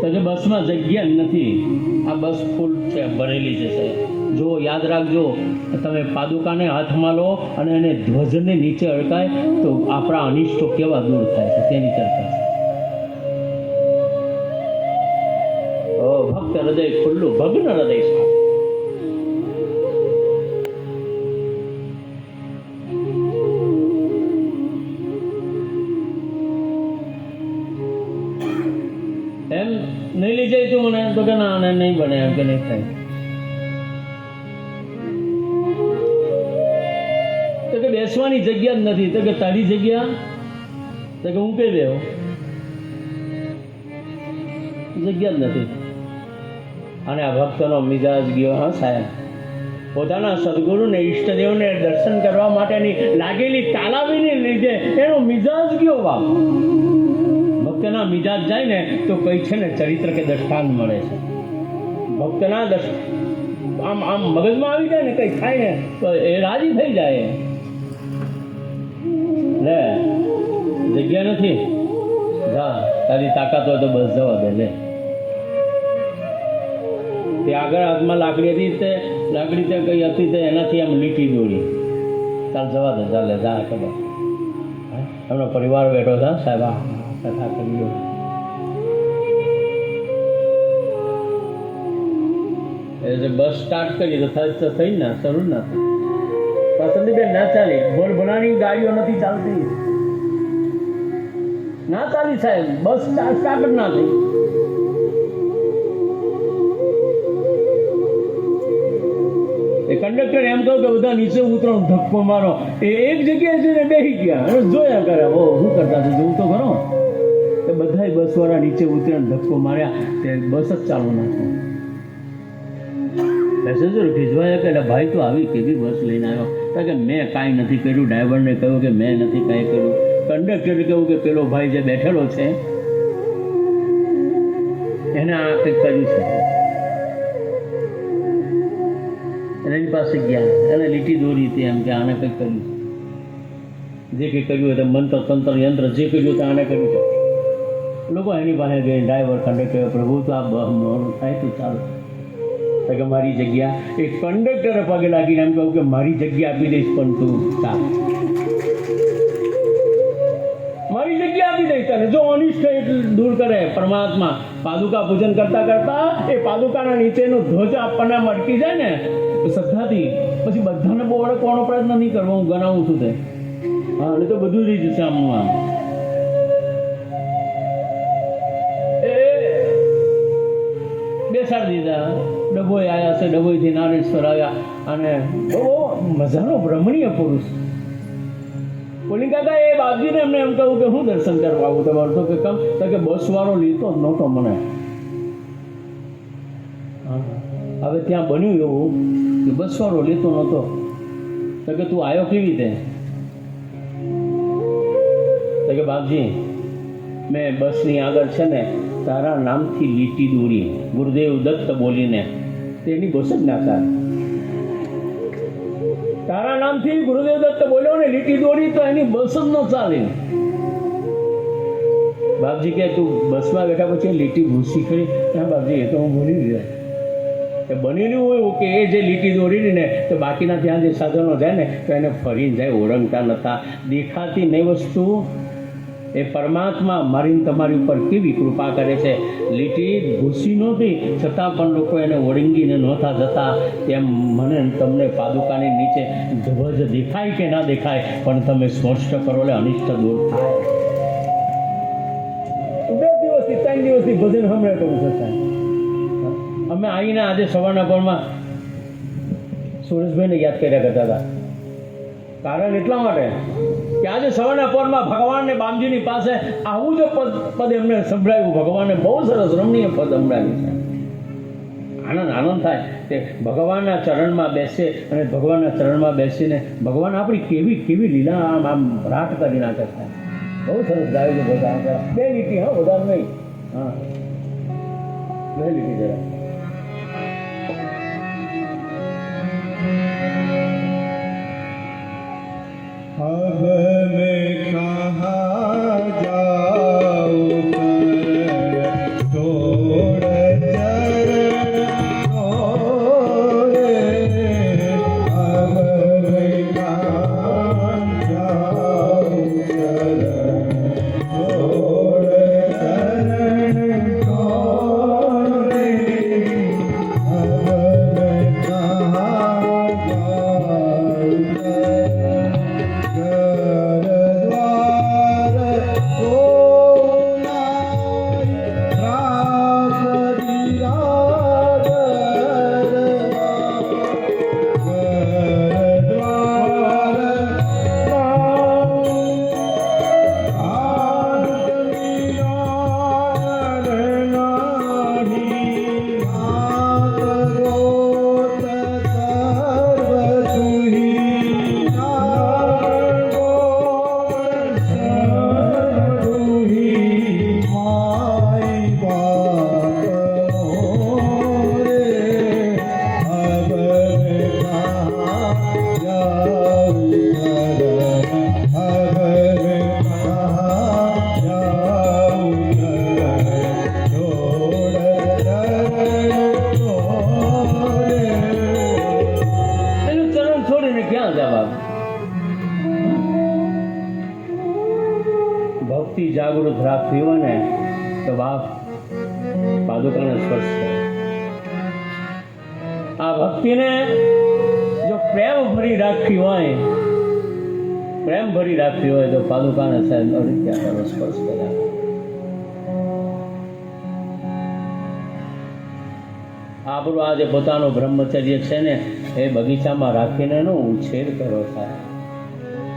તો બસમાં જગ્યા નથી, આ બસ ફૂલ છે, ભરેલી છે સાહેબ. જો યાદ રાખજો, તમે પાદુકાને હાથમાં લો અને એને ધ્વજને નીચે અડકાય, તો આપણા અનિષ્ટો કેવા દૂર થાય છે, તેની ચર્ચા છે. ભક્ત હૃદય ખુલ્લું, ભગ્ન હૃદય સાફ જાય મને તો ના આને નહીં બને, એમ કે નહીં થાય. તો કે બેસવાની જગ્યા જ નથી. તો કે તારી જગ્યા? તો કે હું કહી દેવો જગ્યા જ નથી. અને આ ભક્તનો મિજાજ ગયો, હા, સાહેબ. પોતાના સદગુરુને, ઈષ્ટદેવને દર્શન કરવા માટેની લાગેલી તાલાવીને લીધે એનો મિજાજ ગયો બાપ. ભક્તના મિજાજ જાય ને તો કઈ છે ને ચરિત્ર કે દ્રષ્ટાંત મળે છે. ભક્તના દર્શ આમ આમ મગજમાં આવી જાય ને કઈ થાય ને, તો એ રાજી થઈ જાય. લે, જગ્યા નથી. જા, તારી તાકાત હોય તો બસ જવા દે, લે. તે આગળ હાથમાં લાકડી હતી તે લાકડી તે કઈ હતી તે એનાથી આમ લીટી દોડી ચાલ જવા દે, ચાલે જા, ખબર. એમનો પરિવાર બેઠો છે સાહેબ આ કથા એટલે બસ સ્ટાર્ટ કરી તો થઈ ના, શરૂ ના થાય. પસંદી બેન ના ચાલી. ભોળ ભણાની ગાડીઓ નથી ચાલતી. ના ચાલી સાહેબ બસ સ્ટાર્ટ ના થઈ. એ કંડક્ટર એમ કહું કે બધા નીચે ઉતરો, ધક્કો મારો. એ એક જગ્યાએ જઈને બેસી ગયા. જોયા કરે. ઓ શું કરતા જોવું તો ખરો. એ બધાય બસવાળા નીચે ઉતરીને ધક્કો માર્યા તે બસ જ ચાલુ નાખો પેસેન્જર ખીજવાયા કે "એટલે ભાઈ તો આવી કેવી બસ લઈને આવ્યો? તો કે મેં કાંઈ નથી કર્યું. ડ્રાઈવરને કહ્યું કે મેં નથી કાંઈ કર્યું. કંડક્ટરે કહ્યું કે પેલો ભાઈ જે બેઠેલો છે, એને આ કંઈક કર્યું છે. એની પાસે ગયા. એને લીટી દોરી હતી એમ કે આને કંઈક કર્યું જે કંઈ કર્યું એટલે મંત્ર તંત્ર યંત્ર જે કર્યું તે આને કર્યું લોકો એની પાસે ગઈ ડ્રાઈવર કંડક્ટર પ્રભુ તો આ મોડું થાય તો ચાલો. કે મારી જગ્યા એ કંડક્ટરે પગે લાગીને એમ કહું કે મારી જગ્યા આપી દઈશ, પણ તું ચાલ. મારી જગ્યા આપી દઈશ તને. જો અનિષ્ટ દૂર કરે પરમાત્મા, પાદુકા પૂજન કરતા કરતા એ પાદુકાના નીચેનો ધ્વજ આપણને મટકી જાય ને શ્રદ્ધાથી, પછી બધાને બહુ ઓળખવાનો પ્રયત્ન નહીં કરવો, હું ગણાવું છું તે. હા એટલે તો બધું જ જશે આમ આમ. બેસાડી દીધા. ડભોઈ આવ્યા છે, ડભોઈથી નારેશ્વર આવ્યા. અને બહુ મજાનો રમણીય પુરુષ. બોલી કાકા એ બાપજીને એમને એમ કહ્યું કે હું દર્શન કરવા આવું તમારું? તો કે કમ, તો કે બસ વાળો લીધો જ નહોતો મને. હવે ત્યાં બન્યું એવું કે બસ વાળો લેતો નહોતો. તો કે તું આવ્યો કેવી રીતે? તો કે બાપજી, મેં બસની આગળ છે ને તારા નામથી લીટી દોરી. ગુરુદેવ દત્ત બોલીને. તેની ના ચાલે તારા નામથી ગુરુદેવ દત્ત બોલ્યો ને લીટી દોરી તો એની બસ જ ન ચાલે. બાપજી કે તું બસમાં બેઠા પછી લીટી ભૂસી કરી હા બાપજી, એ તો હું ભૂલી ગયો. એ બની રહ્યું એવું કે એ જે લીટી દોરી ને, તો બાકીના ત્યાં જે સાધનો જાય ને, તો એને ફરી જાય, ઓળંગતા નતા. દેખાતી નહીં વસ્તુ. એ પરમાત્મા મારીને તમારી ઉપર કેવી કૃપા કરે છે? લીટી ઘૂસી નહોતી, છતાં પણ લોકો એને ઓળંગીને નહોતા જતા. તેમ મને તમને પાદુકાની નીચે ધ્વજ દેખાય કે ના દેખાય, પણ તમે સ્પષ્ટ કરો એટલે અનિષ્ટ દૂર થાય. બે દિવસથી, ત્રણ દિવસથી ભજન હમણાં કરું છું અમે આવીને આજે સવારના પરમાં સુરેશભાઈને યાદ કર્યા કરતા હતા. કારણ એટલા માટે કે આજે સવારના પરમાં ભગવાનને બામજીની પાસે આવું જ પદ પદ એમને સંભળાવ્યું. ભગવાનને બહુ સરસ રમણીય પદ સંભળાવ્યું છે. આનંદ આનંદ થાય કે ભગવાનના ચરણમાં બેસે અને ભગવાનના ચરણમાં બેસીને ભગવાન આપણી કેવી કેવી લીલા આમ આમ રાટ કરી નાખે છે. બહુ સરસ ગાયું ભગવાન બે લીટી, હા, વધારે નહીં. હા. બે લીટી જરા. જાગૃત રાખવી હોય ને, તો બાપ પાદુકાને સ્પર્શ કરે આ ભક્તિને જો પ્રેમ ભરી રાખવી હોય, પ્રેમ ભરી રાખવી હોય, તો પાદુકાને સાહેબ અરિત્યાનો સ્પર્શ કરે આપણું આ જે પોતાનું બ્રહ્મચર્ય છે ને, એ બગીચામાં રાખીને એનો ઉછેર કરો સાહેબ.